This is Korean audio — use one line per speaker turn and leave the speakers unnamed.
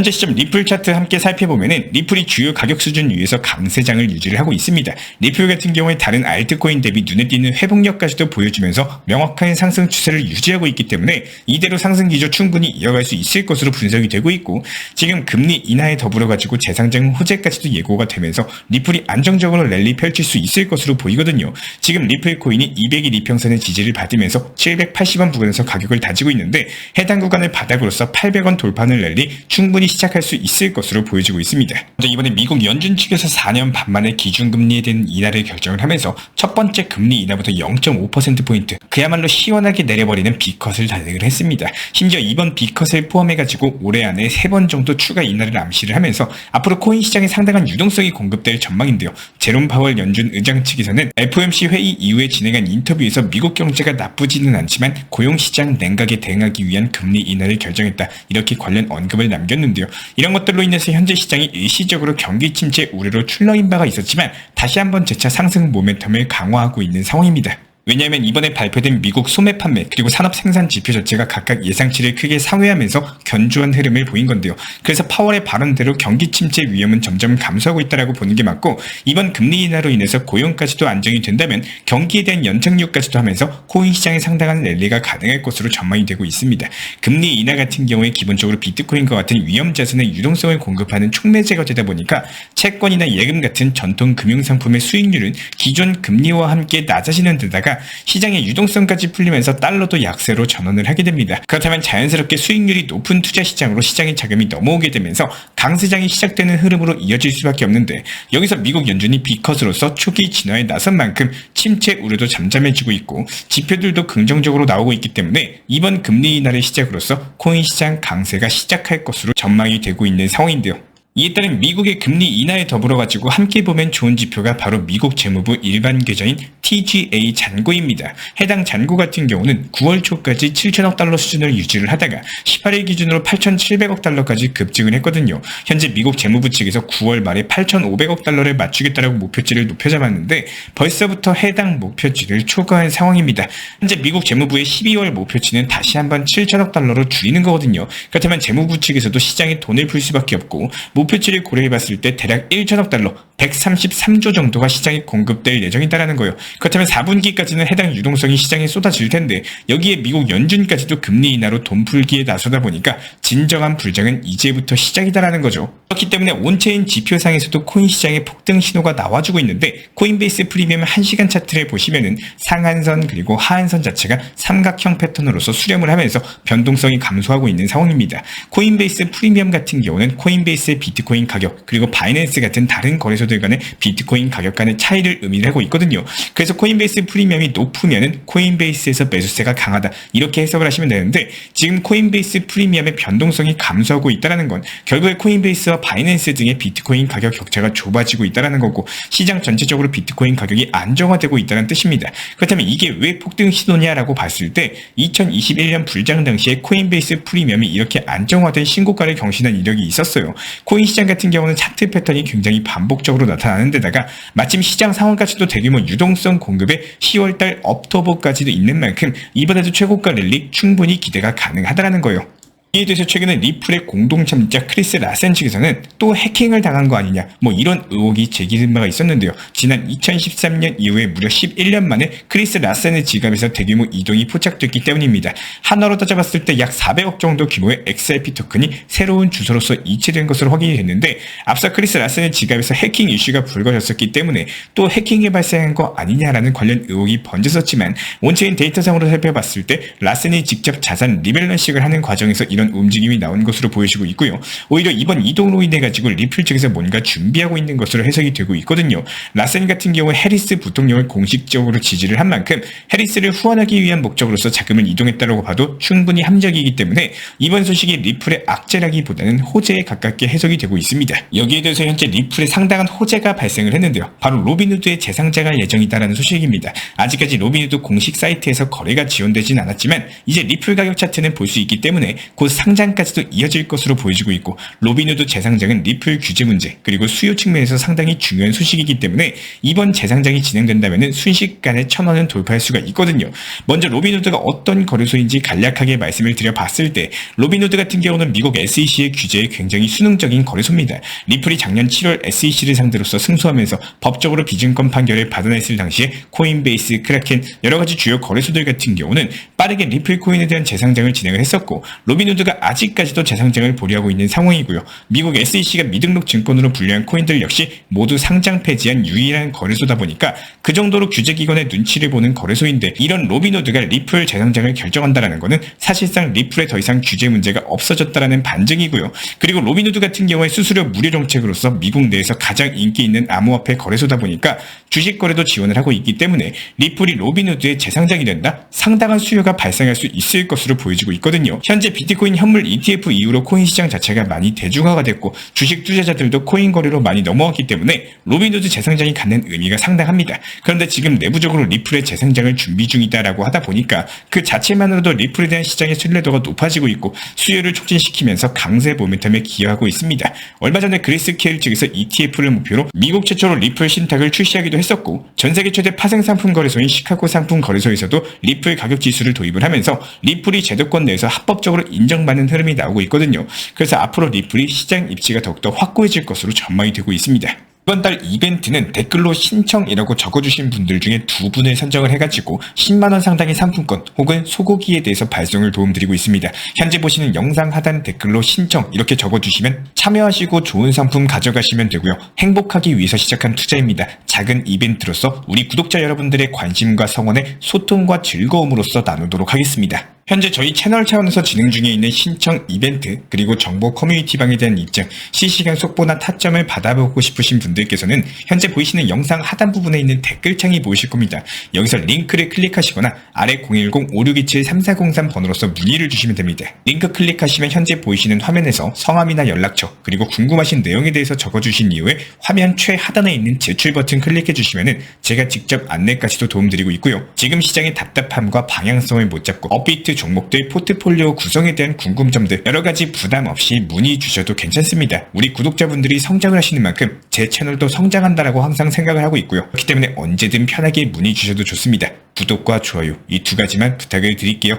현재 시점 리플 차트 함께 살펴보면은 리플이 주요 가격 수준 위에서 강세장을 유지를 하고 있습니다. 리플 같은 경우에 다른 알트코인 대비 눈에 띄는 회복력까지도 보여주면서 명확한 상승 추세를 유지하고 있기 때문에 이대로 상승 기조 충분히 이어갈 수 있을 것으로 분석이 되고 있고 지금 금리 인하에 더불어 가지고 재상장 호재까지도 예고가 되면서 리플이 안정적으로 랠리 펼칠 수 있을 것으로 보이거든요. 지금 리플 코인이 200일 이평선의 지지를 받으면서 780원 부근에서 가격을 다지고 있는데 해당 구간을 바닥으로서 800원 돌파하는 랠리 충분히 시작할 수 있을 것으로 보여지고 있습니다. 이번에 미국 연준 측에서 4년 반 만에 기준금리에 대한 인하를 결정을 하면서 첫 번째 금리 인하부터 0.5%포인트 그야말로 시원하게 내려버리는 B컷을 달성을 했습니다. 심지어 이번 B컷을 포함해가지고 올해 안에 3번 정도 추가 인하를 암시를 하면서 앞으로 코인 시장에 상당한 유동성이 공급될 전망인데요. 제롬 파월 연준 의장 측에서는 FOMC 회의 이후에 진행한 인터뷰에서 미국 경제가 나쁘지는 않지만 고용시장 냉각에 대응하기 위한 금리 인하를 결정했다. 이렇게 관련 언급을 남겼는데 요. 이런 것들로 인해서 현재 시장이 일시적으로 경기 침체 우려로 출렁인 바가 있었지만 다시 한번 재차 상승 모멘텀을 강화하고 있는 상황입니다. 왜냐하면 이번에 발표된 미국 소매 판매 그리고 산업 생산 지표 자체가 각각 예상치를 크게 상회하면서 견조한 흐름을 보인 건데요. 그래서 파월의 발언대로 경기 침체 위험은 점점 감소하고 있다라고 보는 게 맞고 이번 금리 인하로 인해서 고용까지도 안정이 된다면 경기에 대한 연착륙까지도 하면서 코인 시장에 상당한 랠리가 가능할 것으로 전망이 되고 있습니다. 금리 인하 같은 경우에 기본적으로 비트코인과 같은 위험 자산의 유동성을 공급하는 촉매 제거제다 보니까 채권이나 예금 같은 전통 금융 상품의 수익률은 기존 금리와 함께 낮아지는 데다가 시장의 유동성까지 풀리면서 달러도 약세로 전환을 하게 됩니다. 그렇다면 자연스럽게 수익률이 높은 투자 시장으로 시장의 자금이 넘어오게 되면서 강세장이 시작되는 흐름으로 이어질 수밖에 없는데 여기서 미국 연준이 비컷으로서 초기 진화에 나선 만큼 침체 우려도 잠잠해지고 있고 지표들도 긍정적으로 나오고 있기 때문에 이번 금리 인하를 시작으로서 코인 시장 강세가 시작할 것으로 전망이 되고 있는 상황인데요. 이에 따른 미국의 금리 인하에 더불어 가지고 함께 보면 좋은 지표가 바로 미국 재무부 일반 계좌인 TGA 잔고입니다. 해당 잔고 같은 경우는 9월 초까지 7천억 달러 수준을 유지를 하다가 18일 기준으로 8,700억 달러까지 급증을 했거든요. 현재 미국 재무부 측에서 9월 말에 8,500억 달러를 맞추겠다라고 목표치를 높여 잡았는데 벌써부터 해당 목표치를 초과한 상황입니다. 현재 미국 재무부의 12월 목표치는 다시 한번 7천억 달러로 줄이는 거거든요. 그렇다면 재무부 측에서도 시장에 돈을 풀 수밖에 없고 목표치를 고려해봤을 때 대략 1천억 달러, 133조 정도가 시장에 공급될 예정이다라는 거예요. 그렇다면 4분기까지는 해당 유동성이 시장에 쏟아질 텐데 여기에 미국 연준까지도 금리 인하로 돈 풀기에 나서다 보니까 진정한 불장은 이제부터 시작이다라는 거죠. 그렇기 때문에 온체인 지표상에서도 코인 시장의 폭등 신호가 나와주고 있는데 코인베이스 프리미엄 1시간 차트를 보시면은 상한선 그리고 하한선 자체가 삼각형 패턴으로서 수렴을 하면서 변동성이 감소하고 있는 상황입니다. 코인베이스 프리미엄 같은 경우는 코인베이스의 비트코인 가격 그리고 바이낸스 같은 다른 거래소 들 간의 비트코인 가격 간의 차이를 의미를 하고 있거든요. 그래서 코인베이스 프리미엄이 높으면은 코인베이스에서 매수세가 강하다 이렇게 해석을 하시면 되는데 지금 코인베이스 프리미엄의 변동성이 감소하고 있다는 건 결국에 코인베이스와 바이낸스 등의 비트코인 가격 격차가 좁아지고 있다는 거고 시장 전체적으로 비트코인 가격이 안정화되고 있다는 뜻입니다. 그렇다면 이게 왜 폭등 신호냐라고 봤을 때 2021년 불장 당시에 코인베이스 프리미엄이 이렇게 안정화된 신고가를 경신한 이력이 있었어요. 코인 시장 같은 경우는 차트 패턴이 굉장히 반복적으로 나타나는 데다가 마침 시장 상황까지도 대규모 유동성 공급에 10월달 업토버까지도 있는 만큼 이번에도 최고가 랠리 충분히 기대가 가능하다는 거예요. 이에 대해서 최근에 리플의 공동 참자 크리스 라센 측에서는 또 해킹을 당한 거 아니냐 뭐 이런 의혹이 제기된 바가 있었는데요. 지난 2013년 이후에 무려 11년 만에 크리스 라센의 지갑에서 대규모 이동이 포착됐기 때문입니다. 하나로 따져봤을 때 약 400억 정도 규모의 XRP 토큰이 새로운 주소로서 이체된 것으로 확인이 됐는데 앞서 크리스 라센의 지갑에서 해킹 이슈가 불거졌었기 때문에 또 해킹이 발생한 거 아니냐라는 관련 의혹이 번졌었지만 원체인 데이터상으로 살펴봤을 때 라센이 직접 자산 리밸런싱을 하는 과정에서 이런 움직임이 나온 것으로 보여지고 있고요. 오히려 이번 이동으로 인해 가지고 리플 측에서 뭔가 준비하고 있는 것으로 해석이 되고 있거든요. 라센 같은 경우 해리스 부통령을 공식적으로 지지를 한 만큼 해리스를 후원하기 위한 목적으로서 자금을 이동했다고 봐도 충분히 함정이기 때문에 이번 소식이 리플의 악재라기보다는 호재에 가깝게 해석이 되고 있습니다. 여기에 대해서 현재 리플에 상당한 호재가 발생을 했는데요. 바로 로빈후드의 재상자가 예정이다라는 소식입니다. 아직까지 로빈후드 공식 사이트에서 거래가 지원되진 않았지만 이제 리플 가격 차트는 볼 수 있기 때문에 곧 상장까지도 이어질 것으로 보여지고 있고 로빈후드 재상장은 리플 규제 문제 그리고 수요 측면에서 상당히 중요한 소식이기 때문에 이번 재상장이 진행된다면 순식간에 천 원은 돌파할 수가 있거든요. 먼저 로빈후드가 어떤 거래소인지 간략하게 말씀을 드려봤을 때 로빈후드 같은 경우는 미국 SEC의 규제에 굉장히 수능적인 거래소입니다. 리플이 작년 7월 SEC를 상대로서 승소하면서 법적으로 비증권 판결을 받아냈을 당시에 코인베이스, 크라켄 여러 가지 주요 거래소들 같은 경우는 빠르게 리플 코인에 대한 재상장을 진행을 했었고 로빈후드 가 아직까지도 재상장을 보류하고 있는 상황이고요. 미국 SEC가 미등록 증권으로 분류한 코인들 역시 모두 상장 폐지한 유일한 거래소다 보니까 그 정도로 규제기관의 눈치를 보는 거래소인데 이런 로빈후드가 리플 재상장을 결정한다라는 것은 사실상 리플에 더 이상 규제 문제가 없어졌다라는 반증이고요. 그리고 로빈후드 같은 경우에 수수료 무료 정책으로서 미국 내에서 가장 인기 있는 암호화폐 거래소다 보니까 주식 거래도 지원을 하고 있기 때문에 리플이 로빈후드의 재상장이 된다? 상당한 수요가 발생할 수 있을 것으로 보여지고 있거든요. 현재 비트코인 현물 ETF 이후로 코인 시장 자체가 많이 대중화가 됐고 주식 투자자들도 코인 거래로 많이 넘어왔기 때문에 로빈후드 재상장이 갖는 의미가 상당합니다. 그런데 지금 내부적으로 리플의 재상장을 준비 중이다라고 하다 보니까 그 자체만으로도 리플에 대한 시장의 신뢰도가 높아지고 있고 수요를 촉진시키면서 강세 모멘텀에 기여하고 있습니다. 얼마 전에 그리스 케일 측에서 ETF를 목표로 미국 최초로 리플 신탁을 출시하기도 했었고 전 세계 최대 파생 상품 거래소인 시카고 상품 거래소에서도 리플 가격 지수를 도입을 하면서 리플이 제도권 내에서 합법적으로 인정받는 흐름이 나오고 있거든요. 그래서 앞으로 리플이 시장 입지가 더욱더 확고해질 것으로 전망이 되고 있습니다. 이번 달 이벤트는 댓글로 신청이라고 적어주신 분들 중에 두 분을 선정을 해가지고 10만원 상당의 상품권 혹은 소고기에 대해서 발송을 도움드리고 있습니다. 현재 보시는 영상 하단 댓글로 신청 이렇게 적어주시면 참여하시고 좋은 상품 가져가시면 되고요. 행복하기 위해서 시작한 투자입니다. 작은 이벤트로서 우리 구독자 여러분들의 관심과 성원에 소통과 즐거움으로써 나누도록 하겠습니다. 현재 저희 채널 차원에서 진행 중에 있는 신청 이벤트 그리고 정보 커뮤니티방에 대한 입장, 실시간 속보나 타점을 받아보고 싶으신 분들께서는 현재 보이시는 영상 하단 부분에 있는 댓글창이 보이실 겁니다. 여기서 링크를 클릭하시거나 아래 010-5627-3403 번호로서 문의를 주시면 됩니다. 링크 클릭하시면 현재 보이시는 화면에서 성함이나 연락처 그리고 궁금하신 내용에 대해서 적어주신 이후에 화면 최하단에 있는 제출 버튼 클릭해 주시면 제가 직접 안내까지도 도움드리고 있고요. 지금 시장의 답답함과 방향성을 못 잡고 업비트 종목들 포트폴리오 구성에 대한 궁금점들 여러 가지 부담 없이 문의 주셔도 괜찮습니다. 우리 구독자분들이 성장을 하시는 만큼 제 채널도 성장한다라고 항상 생각을 하고 있고요. 그렇기 때문에 언제든 편하게 문의 주셔도 좋습니다. 구독과 좋아요 이 두 가지만 부탁을 드릴게요.